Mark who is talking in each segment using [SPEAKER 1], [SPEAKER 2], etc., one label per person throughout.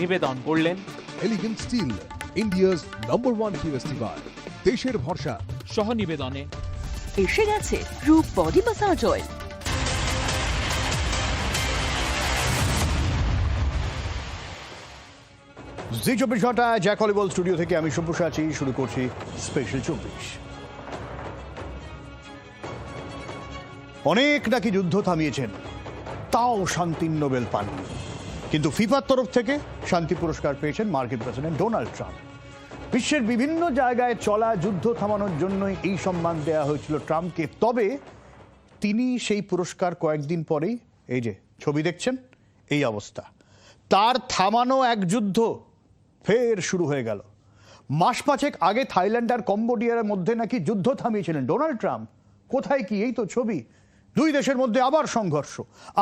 [SPEAKER 1] নিবেদন করলেন
[SPEAKER 2] elegant steel India's number one festival দেশের ভরসা
[SPEAKER 1] সহ নিবেদনে
[SPEAKER 3] এসে গেছে রূপ বডি মাসাজ অয়েল।
[SPEAKER 4] জি চব্বিশ ঘণ্টা জ্যাক অলিবল স্টুডিও থেকে আমি সব্যসা আছি শুরু করছি স্পেশাল চব্বিশ। অনেক নাকি যুদ্ধ থামিয়েছেন তাও শান্তির নোবেল পাননি। কিন্তু ফিফার তরফ থেকে শান্তি পুরস্কার পেয়েছেন মার্কিন প্রেসিডেন্ট ডোনাল্ড ট্রাম্প। বিশ্বের বিভিন্ন জায়গায় চলা, যুদ্ধ থামানোর জন্যই এই সম্মান দেওয়া হয়েছিল ট্রাম্পকে। তবে তিনি সেই পুরস্কার কয়েকদিন পরেই, এই যে ছবি দেখছেন, এই অবস্থা। তার থামানো এক যুদ্ধ ফের শুরু হয়ে গেল। মাস পাঁচেক আগে থাইল্যান্ড আর কম্বোডিয়ার মধ্যে নাকি যুদ্ধ থামিয়েছিলেন ডোনাল্ড ট্রাম্প। কোথায় কি? এই তো ছবি। দুই দেশের মধ্যে আবার সংঘর্ষ।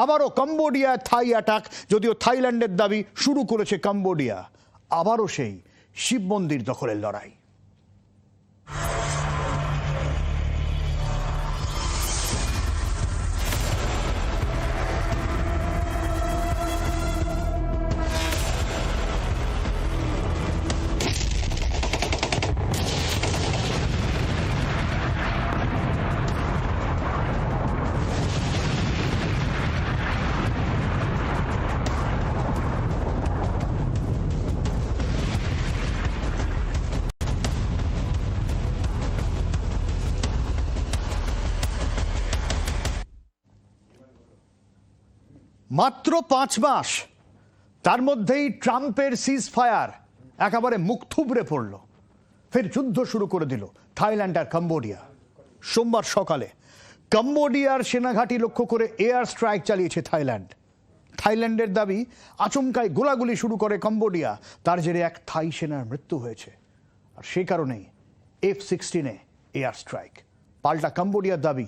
[SPEAKER 4] আবারও কম্বোডিয়া থাই অ্যাটাক, যদিও থাইল্যান্ডের দাবি শুরু করেছে কম্বোডিয়া। আবারও সেই শিব মন্দির দখলের লড়াই। মাত্র পাঁচ মাস, তার মধ্যেই ট্রাম্পের সিজ ফায়ার একেবারে মুখ থুবড়ে পড়ল। ফের যুদ্ধ শুরু করে দিল থাইল্যান্ড আর কম্বোডিয়া। সোমবার সকালে কম্বোডিয়ার সেনাঘাঁটি লক্ষ্য করে এয়ার স্ট্রাইক চালিয়েছে থাইল্যান্ড। থাইল্যান্ডের দাবি আচমকায় গোলাগুলি শুরু করে কম্বোডিয়া। তার জেরে এক থাই সেনার মৃত্যু হয়েছে। আর সেই কারণেই এফ সিক্সটিনে এয়ার স্ট্রাইক। পাল্টা কম্বোডিয়ার দাবি,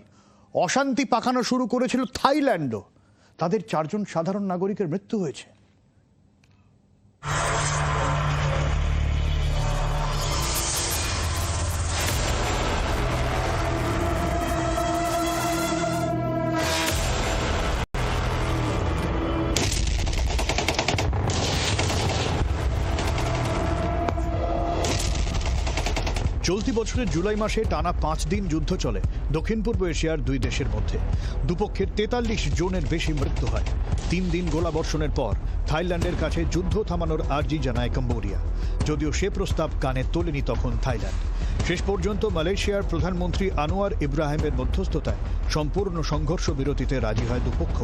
[SPEAKER 4] অশান্তি পাকানো শুরু করেছিল থাইল্যান্ডও। তাদের চারজন সাধারণ নাগরিকের মৃত্যু হয়েছে। চলতি বছরের জুলাই মাসে টানা পাঁচ দিন যুদ্ধ চলে। দক্ষিণ পূর্ব এশিয়ার দুই দেশের মধ্যে। দুপক্ষের তেতাল্লিশ জনের বেশি মৃত্যু হয়। তিন দিন গোলাবর্ষণের পর থাইল্যান্ডের কাছে যুদ্ধ থামানোর আর্জি জানায় কম্বোডিয়া। যদিও সে প্রস্তাব কানে তোলেনি তখন থাইল্যান্ড। শেষ পর্যন্ত মালয়েশিয়ার প্রধানমন্ত্রী আনোয়ার ইব্রাহিমের মধ্যস্থতায় সম্পূর্ণ সংঘর্ষ বিরতিতে রাজি হয় দুপক্ষ।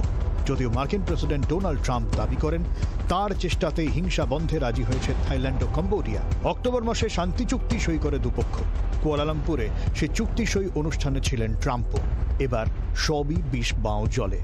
[SPEAKER 4] যদিও মার্কিন প্রেসিডেন্ট ডোনাল্ড ট্রাম্প দাবি করেন, তার চেষ্টাতেই হিংসা বন্ধে রাজি হয়েছে থাইল্যান্ড ও কম্বোডিয়া। অক্টোবর মাসে শান্তি চুক্তি সই করে দুপক্ষ। কুয়ালালামপুরে সে চুক্তি সই অনুষ্ঠানে ছিলেন ট্রাম্পও। এবার সবই বিষ বাঁও জলে।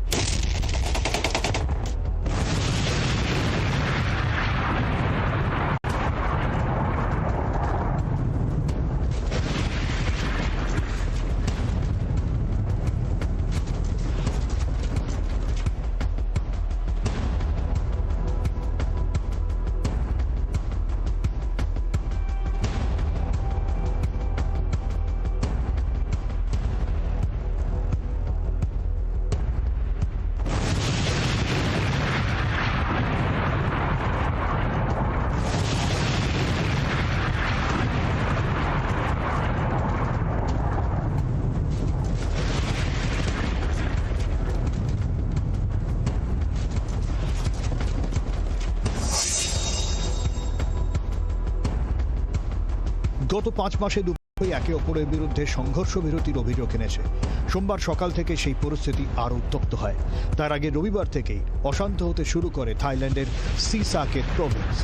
[SPEAKER 4] গত পাঁচ মাসে দুপক্ষই একে অপরের বিরুদ্ধে সংঘর্ষ বিরতির অভিযোগ এনেছে। সোমবার সকাল থেকে সেই পরিস্থিতি আরও উত্তপ্ত হয়। তার আগে রবিবার থেকেই অশান্ত হতে শুরু করে থাইল্যান্ডের সিসাকের প্রভিন্স।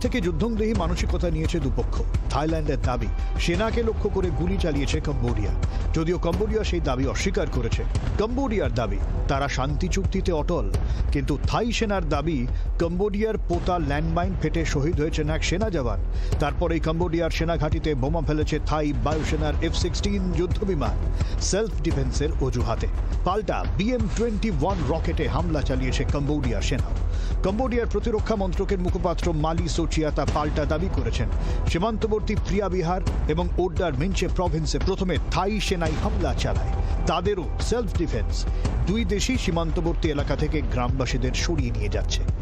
[SPEAKER 4] থেকে যুদ্ধংদেহী মানসিকতা নিয়েছে দুপক্ষ। থাইল্যান্ডের দাবি, সেনাকে লক্ষ্য করে গুলি চালিয়েছে কম্বোডিয়া। যদিও কম্বোডিয়া সেই দাবি অস্বীকার করেছে। কম্বোডিয়ার দাবি, তারা শান্তি চুক্তিতে অটল। কিন্তু থাই সেনার দাবি, কম্বোডিয়ার পোতা ল্যান্ডমাইন ফেটে শহীদ হয়েছেন এক সেনা জওয়ান। তারপরেই কম্বোডিয়ার সেনা ঘাঁটিতে বোমা ফেলেছে থাই বায়ুসেনার এফ সিক্সটিন যুদ্ধ বিমান সেলফ ডিফেন্সের অজুহাতে। পাল্টা বিএম টোয়েন্টি ওয়ান রকেটে হামলা চালিয়েছে কম্বোডিয়ার সেনা। কম্বোডিয়ার প্রতিরক্ষা মন্ত্রকের মুখপাত্র মালি সোচিয়াতা পাল্টা দাবি করেছেন। সীমান্তবর্তী প্রিয়া বিহার এবং ওড্ডার মিনচে প্রভিন্সে প্রথমে থাই সেনাই হামলা চালায়। তাদেরও সেলফ ডিফেন্স। দুই দেশই সীমান্তবর্তী এলাকা থেকে গ্রামবাসীদের সরিয়ে নিয়ে যাচ্ছে।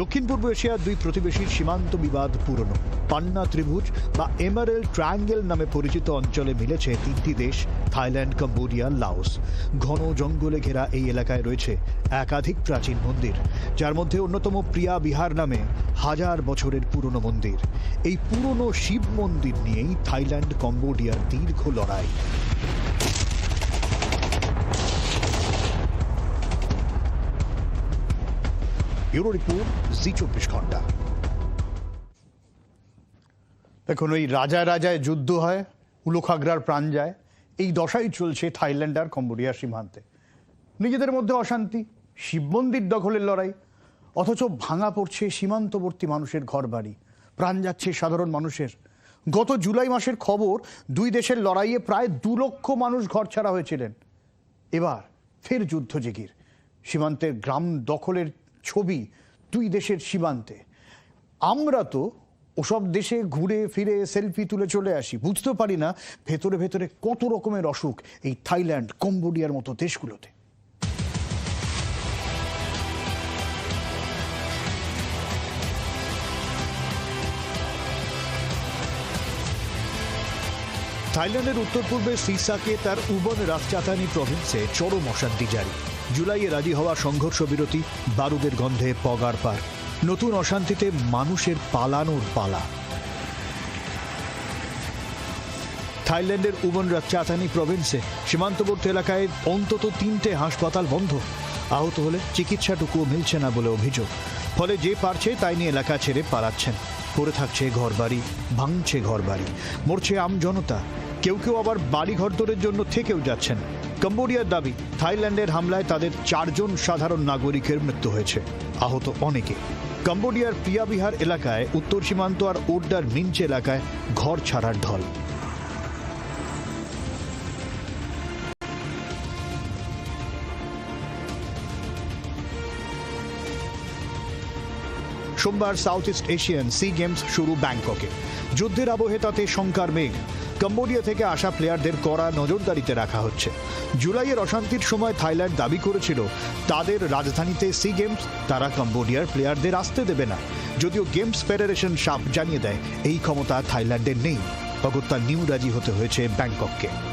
[SPEAKER 4] দক্ষিণ পূর্ব এশিয়ার দুই প্রতিবেশীর সীমান্ত বিবাদ পুরনো। পান্না ত্রিভুজ বা এমারেল ট্রায়াঙ্গেল নামে পরিচিত অঞ্চলে মিলেছে তিনটি দেশ, থাইল্যান্ড, কম্বোডিয়া, লাওস। ঘন জঙ্গলে ঘেরা এই এলাকায় রয়েছে একাধিক প্রাচীন মন্দির, যার মধ্যে অন্যতম প্রিয়া বিহার নামে হাজার বছরের পুরনো মন্দির। এই পুরনো শিব মন্দির নিয়েই থাইল্যান্ড কম্বোডিয়ার দীর্ঘ লড়াই। ব্যুরো রিপোর্ট, জি চব্বিশ ঘণ্টা। দেখুন, ওই রাজা রাজায় যুদ্ধ হয় উলুখাগড়ার প্রাণ যায়, এই দশাই চলছে থাইল্যান্ড আর কম্বোডিয়ার সীমান্তে। নিজেদের মধ্যে অশান্তি, শিব মন্দির দখলের লড়াই, অথচ ভাঙা পড়ছে সীমান্তবর্তী মানুষের ঘরবাড়ি, প্রাণ যাচ্ছে সাধারণ মানুষের। গত জুলাই মাসের খবর, দুই দেশের লড়াইয়ে প্রায় দু লক্ষ মানুষ ঘর ছাড়া হয়েছিলেন। এবার ফের যুদ্ধ জেগির। সীমান্তের গ্রাম দখলের ছবি দুই দেশের সীমান্তে। আমরা তো ওসব দেশে ঘুরে ফিরে সেলফি তুলে চলে আসি। বুঝতে পারি না ভেতরে ভেতরে কত রকমের অসুখ এই থাইল্যান্ড, কম্বোডিয়ার মতো দেশগুলোতে। থাইল্যান্ডের উত্তর পূর্বে সিসাকে তার উবন রাজচাতানি প্রভিন্সে চরম অশান্তি জারি। জুলাইয়ে রাজি হওয়া সংঘর্ষ বিরতি বারুদের গন্ধে পগার পার। নতুন অশান্তিতে মানুষের পালানোর পালা। থাইল্যান্ডের উবন রাজচাতানি প্রভিন্সে সীমান্তবর্তী এলাকায় অন্তত তিনটে হাসপাতাল বন্ধ। আহত হলে চিকিৎসাটুকুও মিলছে না বলে অভিযোগ। ফলে যে পারছে তাই নিয়ে এলাকা ছেড়ে পালাচ্ছেন। পড়ে থাকছে ঘরবাড়ি, ভাঙছে ঘরবাড়ি। মরছে আম জনতা। কেউ কেউ আবার বাড়ি ঘরদোরের জন্য থেকেও যাচ্ছেন। কম্বোডিয়ার দাবি, থাইল্যান্ডের হামলায় তাদের চারজন সাধারণ নাগরিকের মৃত্যু হয়েছে। আহত অনেকে। কম্বোডিয়ার প্রিয়াবিহার এলাকায়, উত্তর সীমান্ত আর ওড্ডার মিঞ্চ এলাকায় ঘর ছাড়ার ঢল। সোমবার South East Asian Sea Games শুরু ব্যাংককে। যুদ্ধের আবহে তাতে শঙ্কার মেঘ। কম্বোডিয়া থেকে আসা প্লেয়ারদের কড়া নজরদারিতে রাখা হচ্ছে। জুলাইয়ের অশান্তির সময় থাইল্যান্ড দাবি করেছিল, তাদের রাজধানীতে সি গেমস তারা কম্বোডিয়ার প্লেয়ারদের আসতে দেবে না। যদিও গেমস ফেডারেশন সাপ জানিয়ে দেয়, এই ক্ষমতা থাইল্যান্ডের নেই। অগত্যা নিউ রাজি হতে হয়েছে ব্যাংকককে।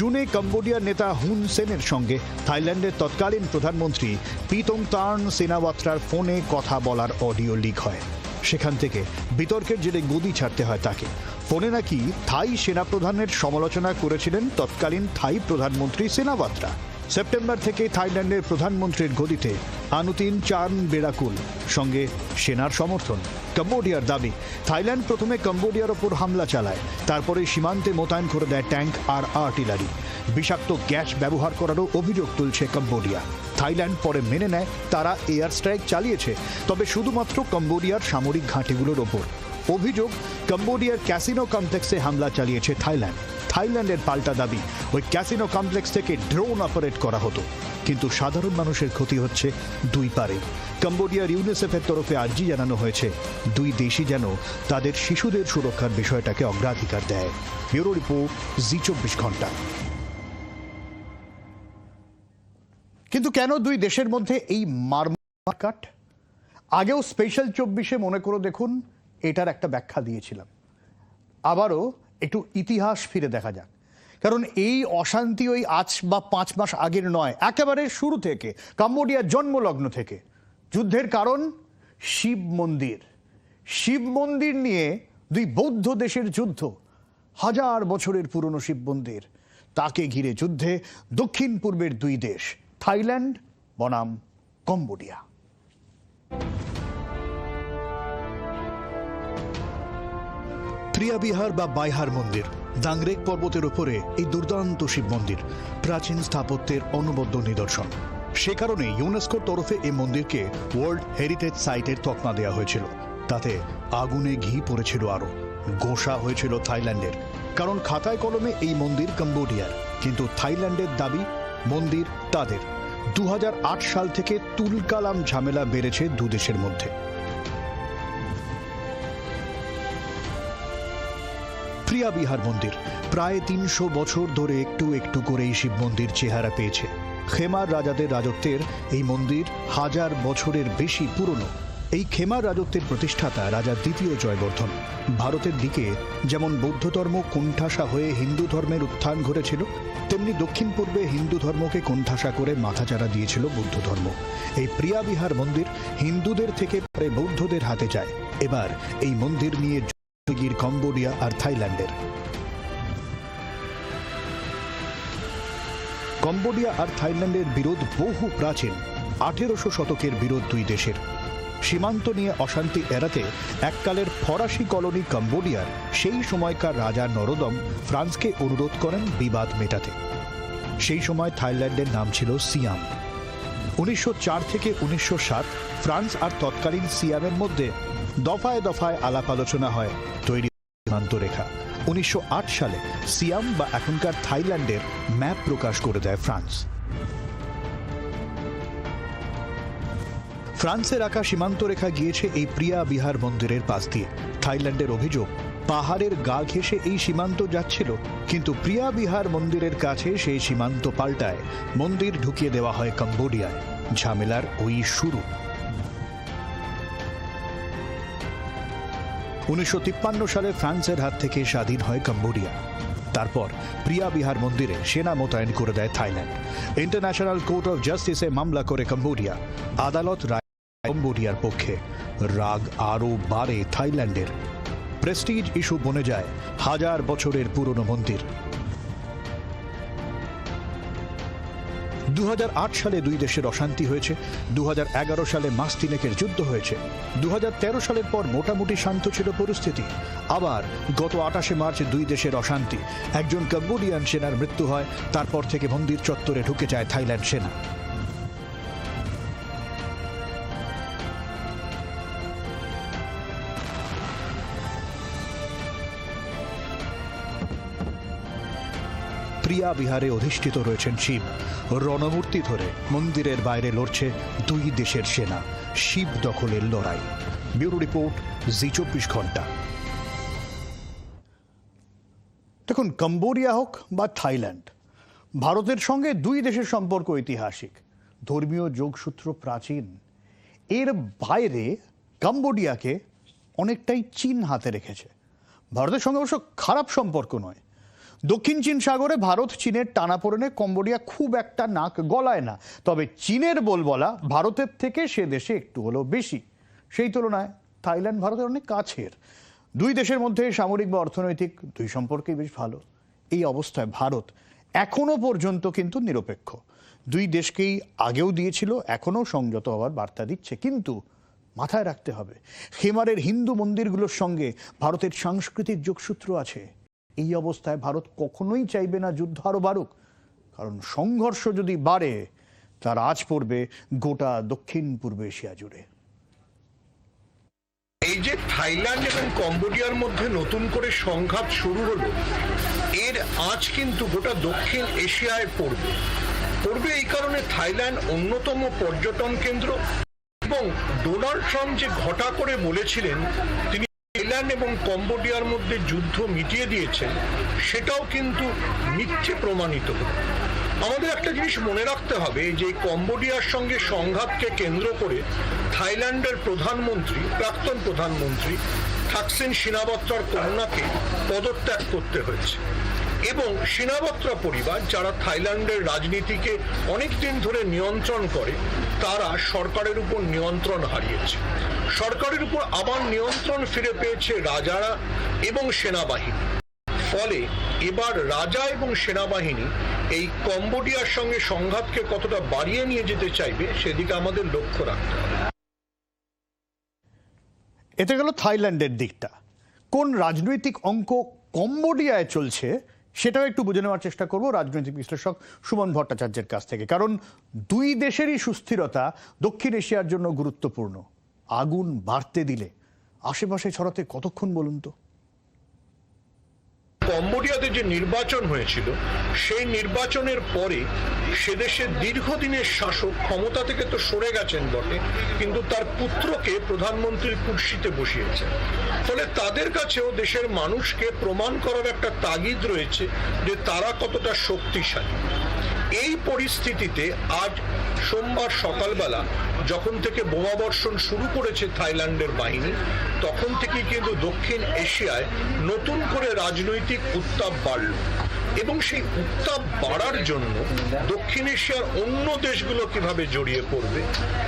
[SPEAKER 4] জুনে কম্বোডিয়ার নেতা হুন সেনের সঙ্গে থাইল্যান্ডের তৎকালীন প্রধানমন্ত্রী পিতং তার্ন সেনাওয়াত্রার ফোনে কথা বলার অডিও লিক হয়। সেখান থেকে বিতর্কের জেরে গদি ছাড়তে হয় তাকে। ফোনে নাকি থাই সেনাপ্রধানের সমালোচনা করেছিলেন তৎকালীন থাই প্রধানমন্ত্রী সেনাওয়াত্রা। সেপ্টেম্বর থেকে থাইল্যান্ডের প্রধানমন্ত্রীর গদিতে আনুতিন চান বেড়াকুল সঙ্গে সেনার সমর্থন। কম্বোডিয়ার দাবি, থাইল্যান্ড প্রথমে কম্বোডিয়ার ওপর হামলা চালায়, তারপরে সীমান্তে মোতায়েন করে দেয় ট্যাঙ্ক আর আর্টিলারি। বিষাক্ত গ্যাস ব্যবহার করারও অভিযোগ তুলছে কম্বোডিয়া। থাইল্যান্ড পরে মেনে নেয়, তারা এয়ার স্ট্রাইক চালিয়েছে, তবে শুধুমাত্র কম্বোডিয়ার সামরিক ঘাঁটিগুলোর ওপর। অভিযোগ, কম্বোডিয়ার ক্যাসিনো কমপ্লেক্সে হামলা চালিয়েছে থাইল্যান্ড। থাইল্যান্ডের পাল্টা দাবি, ওই ক্যাসিনো কমপ্লেক্স থেকে ড্রোন অপারেট করা হতো। কিন্তু সাধারণ মানুষের ক্ষতি হচ্ছে দুই পারে। কম্বোডিয়ার ইউনিসেফের তরফে আর্জি জানানো হয়েছে, দুই দেশই যেন তাদের শিশুদের সুরক্ষার বিষয়টাকে অগ্রাধিকার দেয়। ব্যুরো রিপোর্ট, জি চব্বিশ ঘণ্টা। কিন্তু কেন দুই দেশের মধ্যে এই মারমাকাট আগেও স্পেশাল চব্বিশে মনে করো দেখুন এটার একটা ব্যাখ্যা দিয়েছিলাম। আবারও একটু ইতিহাস ফিরে দেখা যাক। কারণ এই অশান্তি ওই আজ বা পাঁচ মাস আগের নয়, একেবারে শুরু থেকে, কাম্বোডিয়ার জন্মলগ্ন থেকে। যুদ্ধের কারণ, শিব মন্দির। শিব মন্দির নিয়ে
[SPEAKER 5] দুই বৌদ্ধ দেশের যুদ্ধ, হাজার বছরের পুরনো শিব মন্দির। তাকে ঘিরে যুদ্ধে দক্ষিণ পূর্বের দুই দেশ, থাইল্যান্ড বনাম কম্বোডিয়া।
[SPEAKER 4] ত্রিয়াবিহার বা বাইহার মন্দির, দাংরেক পর্বতের উপরে এই দুর্দান্ত শিব মন্দির, প্রাচীন স্থাপত্যের অনবদ্য নিদর্শন। সে কারণে ইউনেস্কোর তরফে এই মন্দিরকে ওয়ার্ল্ড হেরিটেজ সাইটের তকমা দেওয়া হয়েছিল। তাতে আগুনে ঘি পড়েছিল আরও গোসা হয়েছিল থাইল্যান্ডের। কারণ খাতায় কলমে এই মন্দির কম্বোডিয়ার, কিন্তু থাইল্যান্ডের দাবি, মন্দির তাদের। দু হাজার আট সাল থেকে তুলকালাম ঝামেলা বেড়েছে দুদেশের মধ্যে। প্রিয়া বিহার মন্দির। প্রায় তিনশো বছর ধরে একটু একটু করে এই শিব মন্দির চেহারা পেয়েছে। খেমার রাজাদের রাজত্বের এই মন্দির হাজার বছরের বেশি পুরনো। এই খেমার রাজত্বের প্রতিষ্ঠাতা রাজা দ্বিতীয় জয়বর্ধন। ভারতের দিকে যেমন বৌদ্ধ ধর্ম কোণঠাসা হয়ে হিন্দু ধর্মের উত্থান ঘটেছিল, তেমনি দক্ষিণ পূর্বে হিন্দু ধর্মকে কোণঠাসা করে মাথাচাড়া দিয়েছিল বৌদ্ধ ধর্ম এই প্রিয়া বিহার মন্দির হিন্দুদের থেকে পরে বৌদ্ধদের হাতে যায়। এবার এই মন্দির নিয়ে গির কম্বোডিয়া আর থাইল্যান্ডের কম্বোডিয়া আর থাইল্যান্ডের বিরোধ বহু প্রাচীন। আঠেরোশো শতকের বিরোধ দুই দেশের। সীমান্ত নিয়ে অশান্তি এড়াতে এককালের ফরাসি কলোনি কম্বোডিয়ার সেই সময়কার রাজা নরদম ফ্রান্সকে অনুরোধ করেন বিবাদ মেটাতে। সেই সময় থাইল্যান্ডের নাম ছিল সিয়াম। উনিশশো চার থেকে উনিশশো সাত ফ্রান্স আর তৎকালীন সিয়ামের মধ্যে দফায় দফায় আলাপ আলোচনা হয়। তৈরি সীমান্ত রেখা উনিশশো সালে সিয়াম বা এখনকার থাইল্যান্ডের ম্যাপ প্রকাশ করে দেয় ফ্রান্স। ফ্রান্সের আঁকা সীমান্ত রেখা গিয়েছে এই প্রিয়া বিহার মন্দিরের পাশ দিয়ে। থাইল্যান্ডের অভিযোগ, পাহাড়ের গা ঘেঁষে এই সীমান্ত যাচ্ছিল, কিন্তু প্রিয়া বিহার মন্দিরের কাছে সেই সীমান্ত পাল্টায় মন্দির ঢুকিয়ে দেওয়া হয় কম্বোডিয়ায়। ঝামেলার ওই শুরু। উনিশশো তিপ্পান্ন সালে ফ্রান্সের হাত থেকে স্বাধীন হয় কম্বোডিয়া। তারপর প্রিয়া বিহার মন্দিরে সেনা মোতায়েন করে দেয় থাইল্যান্ড। ইন্টারন্যাশনাল কোর্ট অফ জাস্টিসে মামলা করে কম্বোডিয়া। আদালত রায় কম্বোডিয়ার পক্ষে। রাগ আরও বাড়ে থাইল্যান্ডের। প্রেস্টিজ ইস্যু বনে যায় হাজার বছরের পুরনো মন্দির। দু হাজার আট সালে দুই দেশের অশান্তি হয়েছে দু হাজার এগারো সালে মাস তিনেকের যুদ্ধ হয়েছে দু হাজার তেরো সালের পর মোটামুটি শান্ত ছিল পরিস্থিতি। আবার গত আটাশে মার্চ দুই দেশের অশান্তি। একজন কম্বোডিয়ান সেনার মৃত্যু হয়, তারপর থেকে মন্দির চত্বরে ঢুকে যায় থাইল্যান্ড সেনা। প্রিয়া বিহারে অধিষ্ঠিত রয়েছেন শিব। রণমূর্তি ধরে মন্দিরের বাইরে লড়ছে দুই দেশের সেনা। শিব দখলের লড়াই। ব্যুরো রিপোর্ট, জি চব্বিশ ঘণ্টা।
[SPEAKER 5] দেখুন, কম্বোডিয়া হোক বা থাইল্যান্ড, ভারতের সঙ্গে দুই দেশের সম্পর্ক ঐতিহাসিক। ধর্মীয় যোগসূত্র প্রাচীন। এর বাইরে কম্বোডিয়াকে অনেকটাই চীন হাতে রেখেছে। ভারতের সঙ্গে অবশ্য খারাপ সম্পর্ক নয়। দক্ষিণ চীন সাগরে ভারত চীনের টানাপোড়েনে কম্বোডিয়া খুব একটা নাক গলায় না। তবে চীনের বলবলা ভারতের থেকে সে দেশে একটু হলেও বেশি। সেই তুলনায় থাইল্যান্ড ভারতের অনেক কাছের। দুই দেশের মধ্যে সামরিক বা অর্থনৈতিক দুই সম্পর্কেই বেশ ভালো। এই অবস্থায় ভারত এখনও পর্যন্ত কিন্তু নিরপেক্ষ। দুই দেশকেই আগেও দিয়েছিল, এখনও সংযত হওয়ার বার্তা দিচ্ছে। কিন্তু মাথায় রাখতে হবে, হেমারের হিন্দু মন্দিরগুলোর সঙ্গে ভারতের সাংস্কৃতিক যোগসূত্র আছে। এই অবস্থায় ভারত কখনোই চাইবে না যুদ্ধ আরও বাড়ুক। কারণ সংঘর্ষ যদি বাড়ে, তার আজ পড়বে গোটা দক্ষিণ পূর্ব এশিয়া জুড়ে।
[SPEAKER 6] এই যে থাইল্যান্ড এবং কম্বোডিয়ার মধ্যে নতুন করে সংঘাত শুরু হলো, এর আজ কিন্তু গোটা দক্ষিণ এশিয়ায় পড়বে। পড়বে এই কারণে থাইল্যান্ড অন্যতম পর্যটন কেন্দ্র এবং ডোনাল্ড ট্রাম্প যে ঘটা করে বলেছিলেন, তিনি থাইল্যান্ড এবং কম্বোডিয়ার মধ্যে যুদ্ধ মিটিয়ে দিয়েছেন সেটাও কিন্তু মিথ্যে প্রমাণিত হলো। আমাদের একটা জিনিস মনে রাখতে হবে, যে কম্বোডিয়ার সঙ্গে সংঘাতকে কেন্দ্র করে থাইল্যান্ডের প্রধানমন্ত্রী, প্রাক্তন প্রধানমন্ত্রী থাকসিন সিনাবত্রার কন্যাকে পদত্যাগ করতে হয়েছে। এবং সিনাবত্রা পরিবার যারা থাইল্যান্ডের রাজনীতিকে অনেক দিন ধরে নিয়ন্ত্রণ করে, তারা সরকারের উপর নিয়ন্ত্রণ হারিয়েছে। সরকারের উপর আবার নিয়ন্ত্রণ ফিরে পেয়েছে রাজারা এবং সেনাবাহিনী। ফলে এবার রাজা এবং সেনাবাহিনী এই কম্বোডিয়ার সঙ্গে সংঘাতকে কতটা বাড়িয়ে নিয়ে যেতে চাইবে, সেদিকে আমাদের লক্ষ্য রাখতে হবে।
[SPEAKER 4] এতে গেল থাইল্যান্ডের দিকটা। কোন রাজনৈতিক অঙ্ক কম্বোডিয়ায় চলছে সেটাও একটু বুঝে নেওয়ার চেষ্টা করব রাজনৈতিক বিশ্লেষক সুমন ভট্টাচার্যের কাছ থেকে। কারণ দুই দেশেরই সুস্থিরতা দক্ষিণ এশিয়ার জন্য গুরুত্বপূর্ণ। আগুন বাড়তে দিলে আশেপাশে ছড়াতে কতক্ষণ বলুন তো?
[SPEAKER 6] কম্বোডিয়াতে যে নির্বাচন হয়েছিল, সেই নির্বাচনের পরে সে দেশের দীর্ঘদিনের শাসক ক্ষমতা থেকে তো সরে গেছেন বটে, কিন্তু তার পুত্রকে প্রধানমন্ত্রীর কুর্সিতে বসিয়েছেন ফলে তাদের কাছেও দেশের মানুষকে প্রমাণ করার একটা তাগিদ রয়েছে যে তারা কতটা শক্তিশালী। এই পরিস্থিতিতে আজ সোমবার সকালবেলা যখন থেকে বোমাবর্ষণ শুরু করেছে থাইল্যান্ডের বাহিনী, তখন থেকে কিন্তু দক্ষিণ এশিয়ায় নতুন করে রাজনৈতিক উত্তাপ বাড়ল। এবং সেই উত্তাপ বাড়ার জন্য দক্ষিণ এশিয়ার অন্য দেশগুলো কীভাবে জড়িয়ে পড়বে,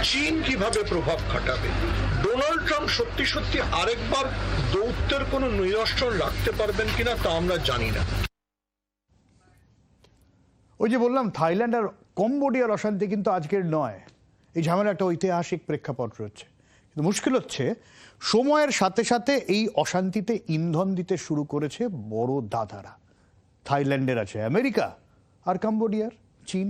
[SPEAKER 6] চীন কীভাবে প্রভাব খাটাবে, ডোনাল্ড ট্রাম্প সত্যি সত্যি আরেকবার দৌত্যের কোনো নিদর্শন রাখতে পারবেন কিনা তা আমরা জানি না।
[SPEAKER 4] ওই যে বললাম, থাইল্যান্ড আর কম্বোডিয়ার অশান্তি কিন্তু আজকের নয়। এই ঝামেলা একটা ঐতিহাসিক প্রেক্ষাপট রয়েছে। কিন্তু মুশকিল হচ্ছে, সময়ের সাথে সাথে এই অশান্তিতে ইন্ধন দিতে শুরু করেছে বড় দাদারা। থাইল্যান্ডের আছে, আমেরিকা, আর কাম্বোডিয়ার, চীন।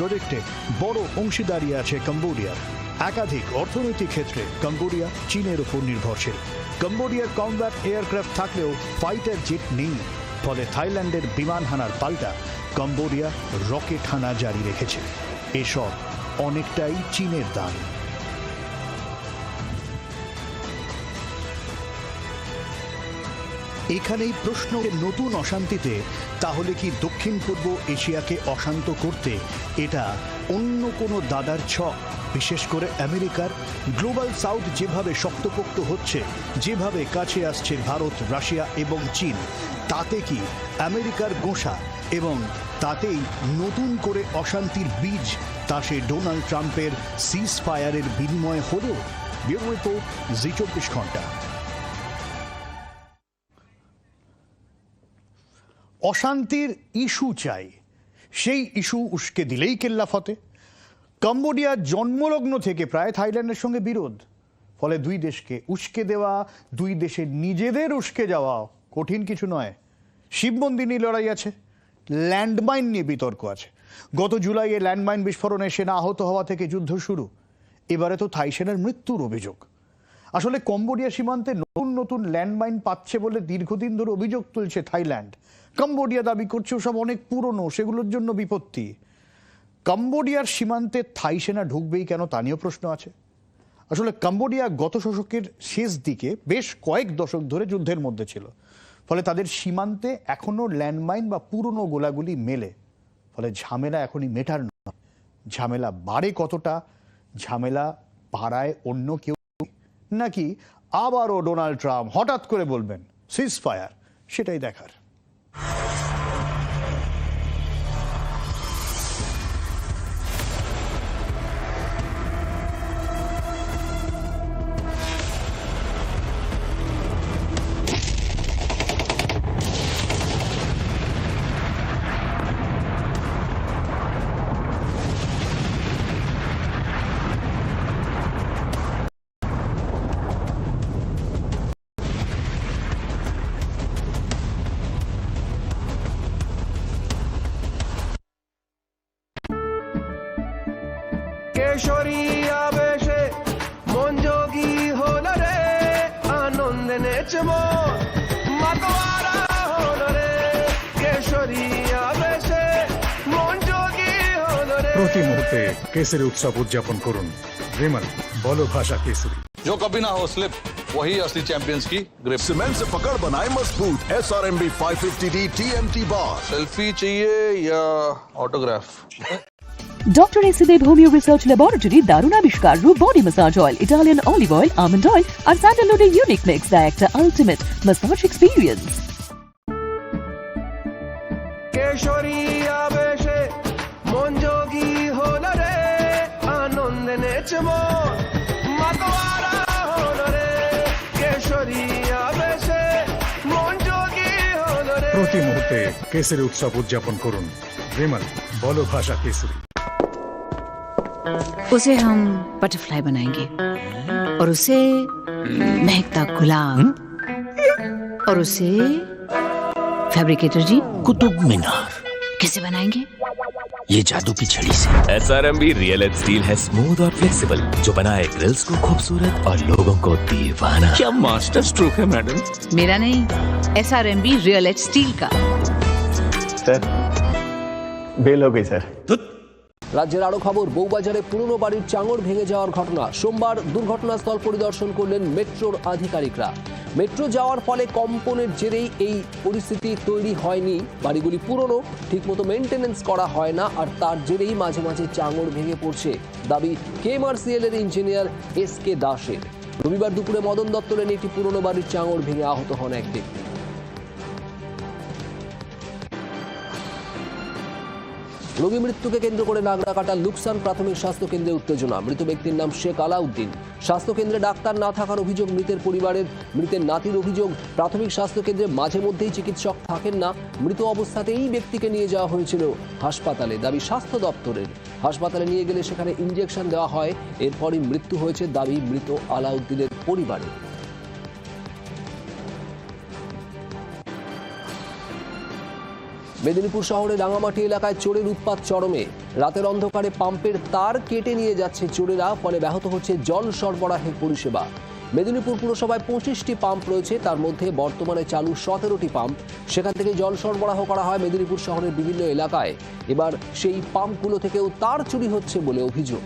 [SPEAKER 7] প্রজেক্টে বড় অংশীদারি আছে কম্বোডিয়ার। একাধিক অর্থনৈতিক ক্ষেত্রে কম্বোডিয়া চীনের উপর নির্ভরশীল। কম্বোডিয়ার কমব্যাট এয়ারক্রাফট থাকলেও ফাইটার জেট নেই। ফলে থাইল্যান্ডের বিমান হানার পাল্টা কম্বোডিয়া রকেট হানা জারি রেখেছে। এসব অনেকটাই চীনের দাম এখানেই প্রশ্ন নতুন অশান্তিতে, তাহলে কি দক্ষিণ পূর্ব এশিয়াকে অশান্ত করতে এটা অন্য কোনো দাদার ছক? বিশেষ করে আমেরিকার গ্লোবাল সাউথ যেভাবে শক্তপোক্ত হচ্ছে, যেভাবে কাছে আসছে ভারত, রাশিয়া এবং চীন, তাতে কি আমেরিকার গোঁসা এবং তাতেই নতুন করে অশান্তির বীজ? তা সে ডোনাল্ড ট্রাম্পের সিজ ফায়ারের বিনিময় হলো ব্যুরো রিপোর্ট জি চব্বিশ ঘণ্টা।
[SPEAKER 4] অশান্তির ইস্যু চাই। সেই ইস্যু উস্কে দিলেই কেল্লা ফতে। কম্বোডিয়ার জন্মলগ্ন থেকে প্রায় থাইল্যান্ডের সঙ্গে বিরোধ। ফলে দুই দেশকে উস্কে দেওয়া, দুই দেশের নিজেদের উস্কে যাওয়া কঠিন কিছু নয়। শিব মন্দির নিয়ে লড়াই আছে, ল্যান্ডমাইন নিয়ে বিতর্ক আছে। গত জুলাইয়ে ল্যান্ডমাইন বিস্ফোরণে সেনা আহত হওয়া থেকে যুদ্ধ শুরু। এবারে তো থাই সেনার মৃত্যুর অভিযোগ। আসলে কম্বোডিয়া সীমান্তে নতুন নতুন ল্যান্ডমাইন পাচ্ছে বলে দীর্ঘদিন ধরে অভিযোগ তুলছে থাইল্যান্ড। কম্বোডিয়া দাবি করছে ওসব অনেক পুরনো, সেগুলোর জন্য বিপত্তি। কম্বোডিয়ার সীমান্তে থাই সেনা ঢুকবেই কেন তা নিয়েও প্রশ্ন আছে। আসলে কম্বোডিয়া গত শতকের শেষ দিকে বেশ কয়েক দশক ধরে যুদ্ধের মধ্যে ছিল। ফলে তাদের সীমান্তে এখনও ল্যান্ডমাইন বা পুরনো গোলাগুলি মেলে। ফলে ঝামেলা এখনই মেটার নয়। ঝামেলা বাড়ে কতটা, ঝামেলা পাড়ায় অন্য কেউ নাকি আবারও ডোনাল্ড ট্রাম্প হঠাৎ করে বলবেন সিজ ফায়ার সেটাই দেখার।
[SPEAKER 8] কেশরী আবেশে মন যোগী হলো রে আনন্দে নেচে মন মাতোয়ারা হলো রে কেশরী আবেশে মন যোগী হলো রে
[SPEAKER 9] প্রতি মুহূর্তে কেসরি উৎসব উদযাপন করুন বিমল বলো ভাষা কেসরি
[SPEAKER 10] जो कभी ना हो स्लिप वही असली चैंपियंस की ग्रिप
[SPEAKER 2] सीमेंट से पकड़ बनाए मजबूत S R M B five fifty D T M T bar
[SPEAKER 10] selfie चाहिए या autograph
[SPEAKER 3] doctor S Dev homeo research laboratory দারুণ আবিষ্কার রূপ body massage oil Italian olive oil almond oil আর স্যান্ডালউডের ইউনিক মিক্স দেয় একটা আলটিমেট মাসাজ এক্সপিরিয়েন্স
[SPEAKER 8] কেশরী আবেশে মন যোগী হলো রে আনন্দে নেচে মাতোয়ারা হলো রে কেশরী আবেশে মন যোগী হলো রে
[SPEAKER 9] প্রতি মুহূর্তে কেসরি উৎসব উদযাপন করুন। বিমল বলো ভাষা কেসরি
[SPEAKER 11] उसे हम बटरफ्लाई बनाएँगे। और उसे महकता गुलाब। और उसे फैब्रिकेटर जी
[SPEAKER 1] कुतुब मीनार।
[SPEAKER 11] कैसे बनाएँगे?
[SPEAKER 1] ये जादू की छड़ी से।
[SPEAKER 12] S R M B real and steel है स्मूथ और फ्लेक्सिबल जो बनाए ग्रिल्स को खूबसूरत और लोगों को दीवाना। क्या मास्टर स्ट्रोक है मैडम
[SPEAKER 11] मेरा नहीं S R M B real and steel का।
[SPEAKER 4] सर बेल हो गई सर तो
[SPEAKER 13] রাজ্যের আরও খবর, বউবাজারে পুরনো বাড়ির চাঙড় ভেঙে যাওয়ার ঘটনা। সোমবার দুর্ঘটনাস্থল পরিদর্শন করলেন মেট্রোর আধিকারিকরা। মেট্রো যাওয়ার ফলে কম্পনের জেরেই এই পরিস্থিতি তৈরি হয়নি। বাড়িগুলি পুরনো, ঠিকমতো মেনটেনেন্স করা হয় না, আর তার জেরেই মাঝে মাঝে চাঙড় ভেঙে পড়ছে। দাবি কেএমআরসিএল এর ইঞ্জিনিয়ার এস কে দাসের। রবিবার দুপুরে মদন দত্তরের একটি পুরনো বাড়ির চাঙড় ভেঙে আহত হন এক ব্যক্তি রোগী মৃত্যুকে কেন্দ্র করে নাগরাকাটা লুকসান প্রাথমিক স্বাস্থ্য কেন্দ্রে উত্তেজনা। মৃত ব্যক্তির নাম শেখ আলাউদ্দিন। স্বাস্থ্য কেন্দ্রে ডাক্তার না থাকার অভিযোগ মৃতের পরিবারের। মৃতের নাতির অভিযোগ, প্রাথমিক স্বাস্থ্য কেন্দ্রে মাঝে মধ্যেই চিকিৎসক থাকেন না। মৃত অবস্থাতে এই ব্যক্তিকে নিয়ে যাওয়া হয়েছিল হাসপাতালে। দাবি স্বাস্থ্য দপ্তরের। হাসপাতালে নিয়ে গেলে সেখানে ইঞ্জেকশন দেওয়া হয়। এরপরই মৃত্যু হয়েছে দাবি মৃত আলাউদ্দিনের পরিবারের। মেদিনীপুর শহরে রাঙামাটি এলাকায় চোরের উৎপাত চরমে। রাতের অন্ধকারে পাম্পের তার কেটে নিয়ে যাচ্ছে চোরেরা, ফলে ব্যাহত হচ্ছে জল সরবরাহের পরিষেবা। মেদিনীপুর পুরসভায় পঁচিশটি পাম্প রয়েছে, তার মধ্যে বর্তমানে চালু সতেরোটি পাম্প। সেখান থেকে জল সরবরাহ করা হয় মেদিনীপুর শহরের বিভিন্ন এলাকায়। এবার সেই পাম্পগুলো থেকেও তার চুরি হচ্ছে বলে অভিযোগ।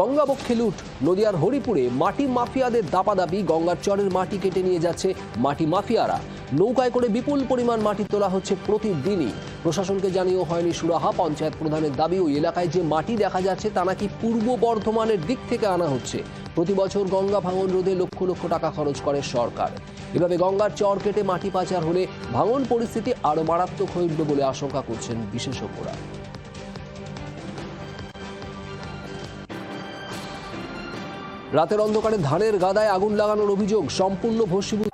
[SPEAKER 13] গঙ্গাবক্ষে লুট। নদিয়ার হরিপুরে মাটি মাফিয়াদের দাপাদাপি, গঙ্গার চরের মাটি কেটে নিয়ে যাচ্ছে মাটি মাফিয়ারা। নৌকায় করে বিপুল পরিমাণ মাটি তোলা হচ্ছে প্রতিদিনই। প্রশাসনকে জানিয়েও হয়নি সুরাহা। পঞ্চায়েত প্রধানের দাবি, ওই এলাকায় যে মাটি দেখা যাচ্ছে তা নাকি পূর্ব বর্ধমানের দিক থেকে আনা হচ্ছে। প্রতি বছর গঙ্গা ভাঙন রোধে লক্ষ লক্ষ টাকা খরচ করে সরকার। এভাবে গঙ্গার চর কেটে মাটি পাচার হলে ভাঙন পরিস্থিতি আরও মারাত্মক হয়ে উঠবে বলে আশঙ্কা করছেন বিশেষজ্ঞরা। রাতের অন্ধকারে ধানের গাদায় আগুন লাগানোর অভিযোগ সম্পূর্ণ ভস্মীভূত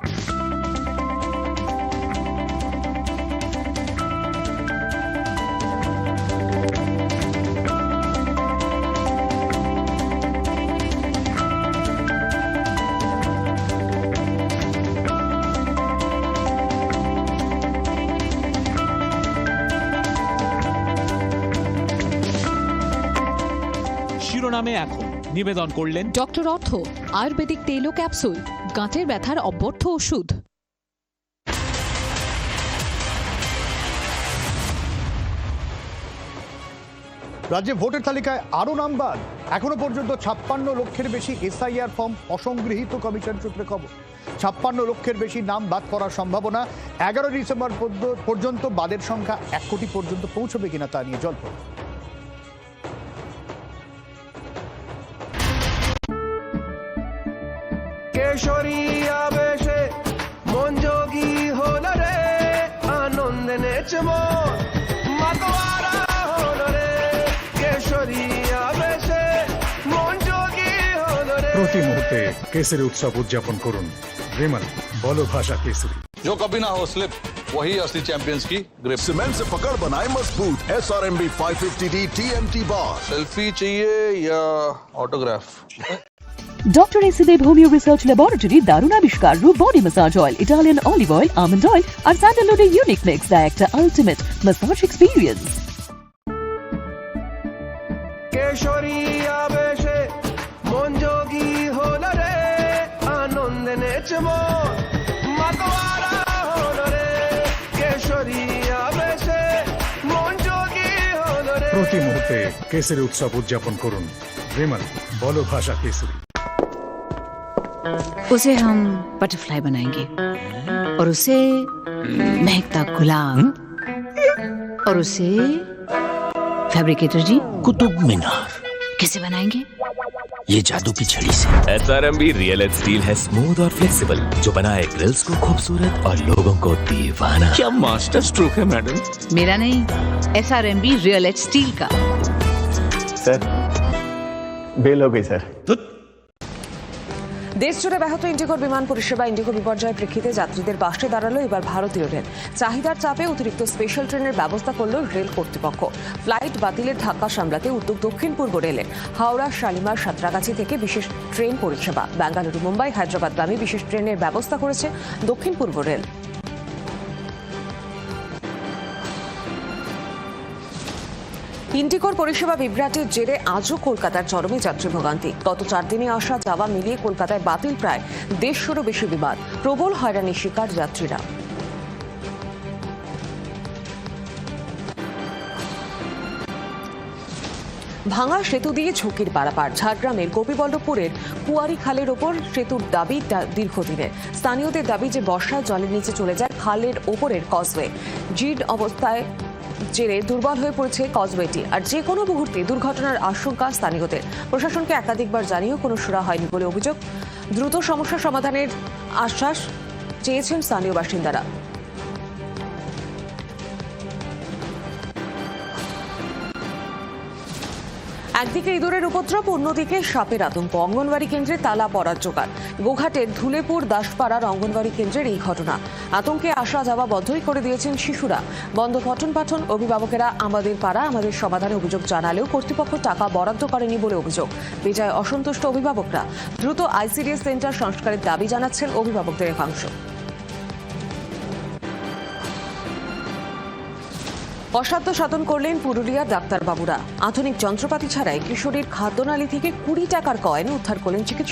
[SPEAKER 1] নিবেদন করলেন
[SPEAKER 3] ডক্টর অর্থ আয়ুর্বেদিক তেল ও ক্যাপসুল গাঁটের ব্যথার অব্যর্থ ওষুধ।
[SPEAKER 4] রাজ্যে ভোটের তালিকায় আরও নাম বাদ এখনও পর্যন্ত ছাপ্পান্ন লক্ষের বেশি এসআইআর ফর্ম অসংগৃহীত কমিশন সূত্রে খবর। ছাপ্পান্ন লক্ষের বেশি নাম বাদ করার সম্ভাবনা এগারো ডিসেম্বর পর্যন্ত বাদের সংখ্যা এক কোটি পর্যন্ত পৌঁছবে কিনা তা নিয়ে জল্পনা।
[SPEAKER 9] মুহূর্তে কেসরি উৎসব উদযাপন করুন বিমল বলো ভাষা কেসরি
[SPEAKER 10] जो कभी ना हो स्लिप वही असली चैंपियंस की ग्रिप
[SPEAKER 2] सीमेंट से पकड़ बनाए मजबूत S R M B five fifty D T M T bar
[SPEAKER 10] selfie चाहिए या autograph
[SPEAKER 3] doctor S Dev homeo research laboratory দারুণ আবিষ্কার রূপ body massage oil Italian olive oil almond oil আর স্যান্ডালউডের ইউনিক মিক্স দেয় একটা আলটিমেট ম্যাসাজ এক্সপিরিয়েন্স
[SPEAKER 8] কেশরী
[SPEAKER 9] প্রতি মুহূর্তে কেসরি উৎসব উদযাপন করুন বিমল বলো ভাষা কেসরি
[SPEAKER 11] उसे हम बटरफ्लाई बनाएंगे और उसे महकता गुलाब और उसे फैब्रिकेटर जी
[SPEAKER 1] कुतुब मीनार
[SPEAKER 11] कैसे बनाएंगे
[SPEAKER 1] ये जादू की छड़ी से
[SPEAKER 12] S R M B real H steel है स्मूथ और फ्लेक्सिबल जो बनाए ग्रिल्स को खूबसूरत और लोगों को दीवाना क्या मास्टर स्ट्रोक है मैडम
[SPEAKER 11] मेरा नहीं S R M B real H steel का
[SPEAKER 4] স্যার বেল हो गई স্যার
[SPEAKER 14] দেশ জুড়ে ব্যাহত ইন্ডিগোর বিমান পরিষেবা ইন্ডিগো বিপর্যয়ের প্রেক্ষিতে যাত্রীদের পাশে দাঁড়ালো এবার ভারতীয় রেল চাহিদার চাপে অতিরিক্ত স্পেশাল ট্রেনের ব্যবস্থা করলো রেল কর্তৃপক্ষ ফ্লাইট বাতিলের ধাক্কা সামলাতে উদ্যোগ দক্ষিণ পূর্ব রেলের হাওড়া শালিমার সাঁতরাগাছি থেকে বিশেষ ট্রেন পরিষেবা বেঙ্গালুরু মুম্বাই হায়দ্রাবাদগামী বিশেষ ট্রেনের ব্যবস্থা করেছে দক্ষিণ পূর্ব রেল ইন্ডিগোর পরিষেবা বিভ্রাটের জেরে আজও কলকাতার চরমে যাত্রী ভোগান্তি। গত চার দিনে আসা যাওয়া মিলিয়ে কলকাতায় বাতিল প্রায় দেড়শোরও বেশি বিমান। প্রবল হয়রানির শিকার যাত্রীরা। ভাঙা সেতু দিয়ে ঝুঁকির পারাপার। ঝাড়গ্রামের গোপীবল্লভপুরের কুয়ারি খালের ওপর সেতুর দাবি দীর্ঘদিনের। স্থানীয়দের দাবি যে বর্ষায় জলের নিচে চলে যায় খালের ওপরের কজওয়ে জিড অবস্থায় জেরে দুর্বল হয়ে পড়েছে কজওয়েটি আর যে কোনো মুহূর্তে দুর্ঘটনার আশঙ্কা স্থানীয়দের। প্রশাসনকে একাধিকবার জানিয়েও কোনো সুরা হয়নি বলে অভিযোগ। দ্রুত সমস্যা সমাধানের আশ্বাস চেয়েছেন স্থানীয় বাসিন্দারা। একদিকে ইঁদুরের উপদ্রব, অন্যদিকে সাপের আতঙ্ক। অঙ্গনবাড়ি কেন্দ্রে তালা পড়ার জোগাড় গোঘাটের ধুলেপুর, দাসপাড়ার অঙ্গনবাড়ি কেন্দ্রের এই ঘটনা। আতঙ্কে আসা যাওয়া বন্ধই করে দিয়েছেন শিশুরা। বন্ধ পঠন পাঠন, অভিভাবকেরা আমাদের পাড়া, আমাদের সমাধানে অভিযোগ জানালেও কর্তৃপক্ষ টাকা বরাদ্দ করেনি বলে অভিযোগ। বেজায় অসন্তুষ্ট অভিভাবকরা। দ্রুত আইসিডিএস সেন্টার সংস্কারের দাবি জানাচ্ছেন অভিভাবকদের একাংশ। অসাধ্য সাধন করলেন পুরুলিয়ার ডাক্তারবাবুরা। আধুনিক যন্ত্রপাতি ছাড়াই কিশোরীর খাদ্যনালী থেকে কুড়ি টাকার কয়েন উদ্ধার করলেন চিকিৎসক।